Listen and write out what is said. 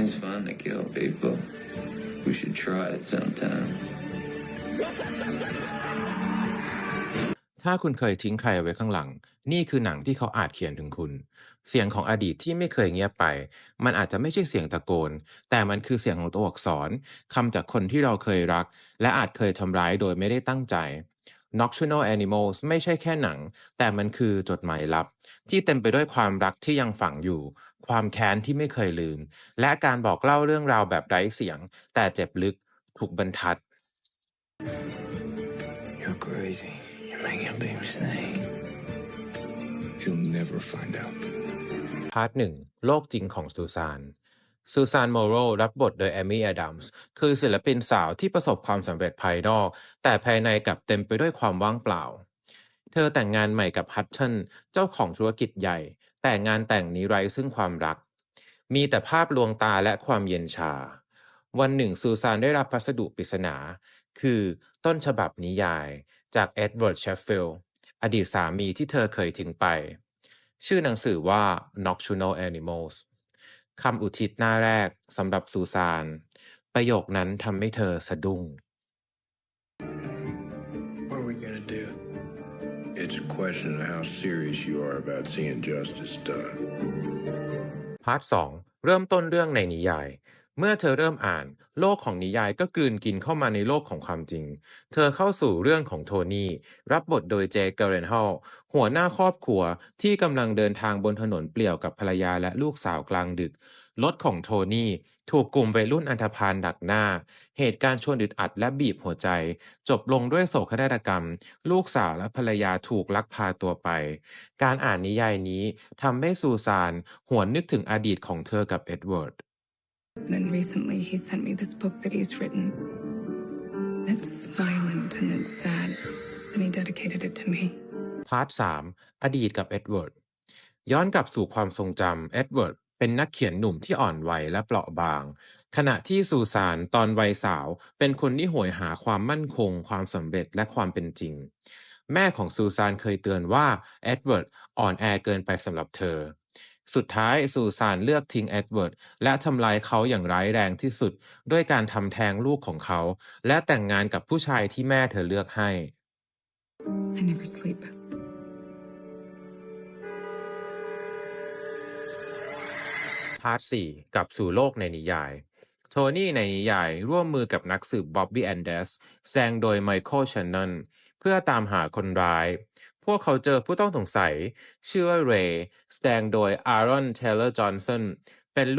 It's fun to kill people. We should try it sometime. ถ้าคุณเคยทิ้งใครไว้ข้างหลัง นี่คือหนังที่เขาอาจเขียนถึงคุณ เสียงของอดีตที่ไม่เคยเงียบไป มันอาจจะไม่ใช่เสียงตะโกน แต่มันคือเสียงของตัวอักษรคำจากคนที่เราเคยรัก และอาจเคยทำร้ายโดยไม่ได้ตั้งใจ Nocturnal Animals ไม่ใช่แค่หนัง แต่มันคือจดหมายลับ ที่เต็มไปด้วยความรักที่ยังฝังอยู่ ความแค้นที่ไม่เคยลืม และการบอกเล่าเรื่องราวแบบไร้เสียง แต่เจ็บลึกถูกบรรทัด You're crazy. You're making a big mistake. He'll never find out. พาร์ทหนึ่งโลกจริงของซูซานซูซานโมโรรับบทโดยแอมมี่แอดัมส์คือศิลปินสาวที่ประสบความสำเร็จภายนอก แต่ภายในกลับเต็มไปด้วยความว่างเปล่า เธอแต่งงานใหม่กับฮัตชันเจ้าของธุรกิจใหญ่ แต่งานแต่งนี้ไร้ซึ่งความรัก มีแต่ภาพลวงตาและความเย็นชา วันหนึ่งซูซานได้รับพัสดุปริศนา คือต้นฉบับนิยายจากเอ็ดเวิร์ดเชฟฟิลอดีตสามีที่เธอเคยทิ้งไป ชื่อหนังสือว่า Nocturnal Animals คำอุทิศหน้าแรกสำหรับซูซาน ประโยคนั้นทำให้เธอสะดุ้ง It's a question of how serious you are about seeing justice done. พาร์ทสองเริ่มต้นเรื่องในนิยาย เมื่อเธอเริ่มอ่าน โลกของนิยายก็กลืนกินเข้ามาในโลกของความจริง เธอเข้าสู่เรื่องของโทนี่ รับบทโดยเจคเกเรนฮอลหัวหน้าครอบครัวที่กำลังเดินทางบนถนนเปลี่ยวกับภรรยาและลูกสาวกลางดึก รถของโทนี่ ถูกกลุ่มวัยรุ่นอันธพาลดักหน้า เหตุการณ์ชวนอึดอัดและบีบหัวใจ จบลงด้วยโศกนาฏกรรม ลูกสาวและภรรยาถูกลักพาตัวไป การอ่านนิยายนี้ทำให้ซูซานหวนนึกถึงอดีตของเธอกับเอ็ดเวิร์ด then recently he sent me this book that he's written. It's violent and it's sad. And he dedicated it to me. พาร์ทสามอดีตกับเอ็ดเวิร์ด ย้อนกลับสู่ความทรงจำเอ็ดเวิร์ดเป็นนักเขียนหนุ่มที่อ่อนวัยและเปราะบาง ขณะที่ซูซานตอนวัยสาว เป็นคนที่โหยหาความมั่นคง ความสำเร็จและความเป็นจริง แม่ของซูซานเคยเตือนว่าเอ็ดเวิร์ดอ่อนแอเกินไปสำหรับเธอ สุดท้ายซูซานเลือกทิ้งเอ็ดเวิร์ดและทำลายเขาอย่างร้ายแรงที่สุด ด้วยการทำแท้งลูกของเขา และแต่งงานกับผู้ชายที่แม่เธอเลือกให้ I never sleep. พาร์ทสี่กลับสู่โลกในนิยาย โทนี่ในนิยายร่วมมือกับนักสืบบ๊อบบี้แอนเดสแสดงโดยไมเคิลชันนอนเพื่อตามหาคนร้าย พวกเขาเจอผู้ต้องสงสัย ชื่อว่าเรย์ แสดงโดย อารอน เทเลอร์ จอห์นสัน